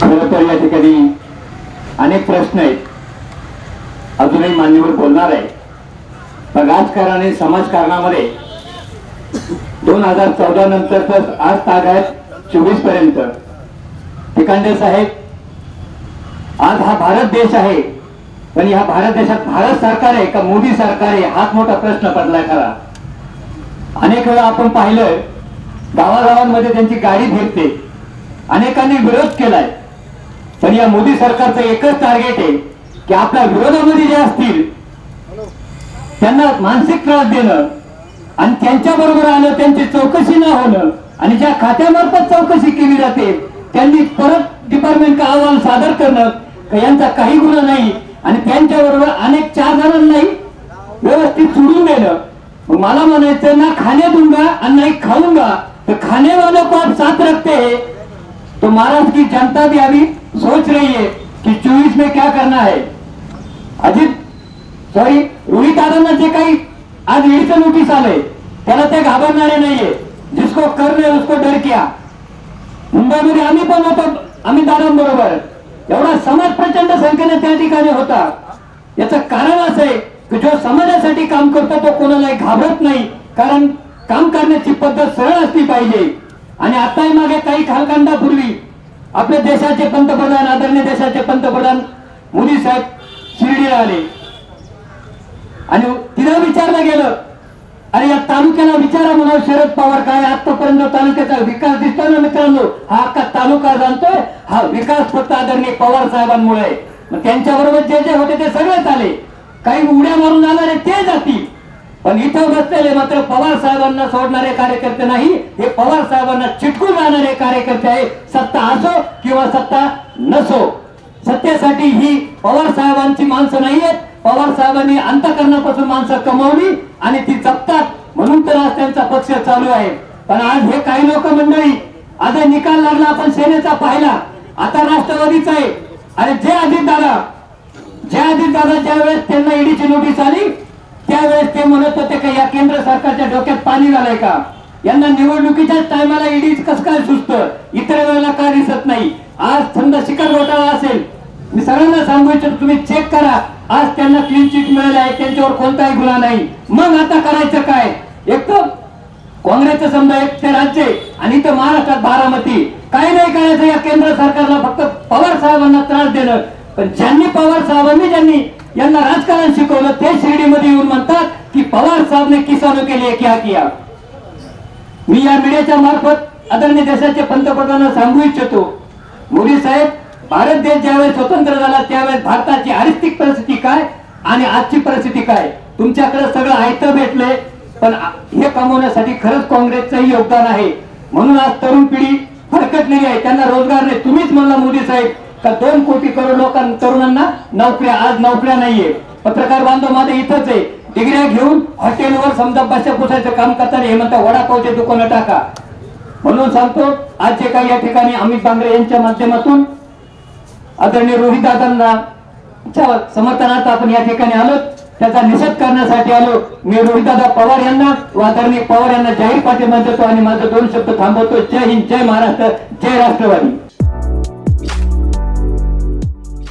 खरं तर या ठिकाणी अनेक प्रश्न आहेत. अजूनही मान्यवर बोलणार आहे पण राजकारण आणि समाजकारणामध्ये दोन हजार चौदा नंतर तर आज तागायत चोवीसपर्यंत. ठिकांडे साहेब आज हा भारत देश आहे. पण ह्या भारत देशात भारत सरकार आहे का मोदी सरकार आहे? हाच मोठा प्रश्न पडलाय खरा. अनेक वेळा आपण पाहिलं गावागावांमध्ये त्यांची गाडी फिरते अनेकांनी विरोध केलाय. पण या मोदी सरकारचं एकच टार्गेट आहे की आपल्या विरोधामध्ये जे असतील त्यांना मानसिक त्रास देणं आणि त्यांच्या बरोबर आलं त्यांची चौकशी न होणं आणि ज्या खात्यामार्फत चौकशी केली जाते त्यांनी परत डिपार्टमेंटचा अहवाल सादर करणं का यांचा काही गुन्हा नाही आणि त्यांच्या बरोबर अनेक चार जणांनाही व्यवस्थित सोडून देणं. मला म्हणायचं ना खाने दूंगा आणि नाही खाऊंगा तर खाने वाला को आप साथ रखते हैं तो महाराष्ट्र की जनता भी अभी सोच रही है कि चोवीस में क्या करना है। अजित सॉरी रोहित दादांना जे काही आज ईडचं नोटीस आलंय त्याला ते घाबरणारे नाहीये. जिसको कर रहे उसको डर किया. मुंबईमध्ये आम्ही पण होतो आम्ही दादांबरोबर. एवढा समाज प्रचंड संख्येने त्या ठिकाणी होता. याचं कारण असं आहे की जो समाजासाठी काम करतो तो कोणालाही घाबरत नाही. कारण काम करण्याची पद्धत सरळ असली पाहिजे. आणि आताही मागे काही कालखंडापूर्वी आपल्या देशाचे पंतप्रधान आदरणीय देशाचे पंतप्रधान मोदी साहेब शिर्डीला आले. आणि तिला विचारलं गेलं अरे या तालुक्याला विचारा म्हणा शरद पवार काय आतापर्यंत तालुक्याचा विकास दिसतो ना मित्रांनो? हा अख्खा तालुका जाणतोय हा विकास फक्त आदरणीय पवार साहेबांमुळे त्यांच्या बरोबर जे जे होते ते सगळेच आले. काही उड्या मारून जाणारे ते जातील. पण इथं बसलेले मात्र पवार साहेबांना सोडणारे कार्यकर्ते नाही हे पवार साहेबांना चिटकून राहणारे कार्यकर्ते आहे. सत्ता असो किंवा सत्ता नसो. सत्तेसाठी ही पवार साहेबांची माणसं नाही आहेत. पवार साहेबांनी अंतकरणापासून माणसं कमावली आणि ती जपतात. म्हणून तर आज त्यांचा पक्ष चालू आहे. पण आज हे काही लोक मंडळी आज निकाल लागला आपण सेनेचा पाहिला. आता राष्ट्रवादीचा आहे. आणि जे अजित दादा जे अजित दादा ज्या वेळेस त्यांना ईडीची नोटीस आली त्यावेळेस ते म्हणत होते का या केंद्र सरकारच्या डोक्यात पाणी झालंय का? यांना निवडणुकीच्या टायमाला ईडी कसं काय सुचत? इतर वेळेला का दिसत नाही. आज थंड शिखर घोटाळा असेल. मी सगळ्यांना सांगू इच्छितो तुम्ही चेक करा. आज त्यांना क्लीन चिट मिळाली आहे त्यांच्यावर कोणताही गुन्हा नाही. मग आता करायचं काय? एक तर काँग्रेसचं समजा एक ते राज्य आणि इथं महाराष्ट्रात बारामती काही नाही करायचं या केंद्र सरकारला फक्त पवार साहेबांना त्रास देणं. पण ज्यांनी पवार साहेबांनी ज्यांनी यांना राजकारण शिकवलं ते शिर्डीमध्ये येऊन म्हणतात की पवार साहेबने किसानो के लिए क्या किया? मी या मीडियाच्या मार्फत आदरणीय देशाचे पंतप्रधानांना सांगू इच्छितो. मोदी साहेब भारत देश ज्यावेळेस स्वतंत्र झाला त्यावेळेस भारताची आर्थिक परिस्थिती काय आणि आजची परिस्थिती काय? तुमच्याकडे सगळं आयतं भेटलंय पण हे कमवण्यासाठी खरंच काँग्रेसचंही योगदान आहे. म्हणून आज तरुण पिढी भरकटलेली आहे त्यांना रोजगार नाही. तुम्हीच म्हणला मोदी साहेब तर दोन कोटी करोड लोकां तरुणांना नोकऱ्या आज नोकऱ्या नाहीये. पत्रकार बांधव माझे इथंच आहे. डिग्र्या घेऊन हॉटेलवर समजा बशा पुसायचं काम करताना हे म्हणता वडापावचे दुकानं टाका. म्हणून सांगतो आज जे काही या ठिकाणी अमित बांगरे यांच्या माध्यमातून आदरणीय रोहित दादांना समर्थनार्थ आपण या ठिकाणी आलो त्याचा निषेध करण्यासाठी आलो. मी रोहितदादा पवार यांना व आदरणीय पवार यांना जाहीर पाठिंबा देतो आणि माझं दोन शब्द थांबवतो. जय हिंद जय महाराष्ट्र जय राष्ट्रवादी.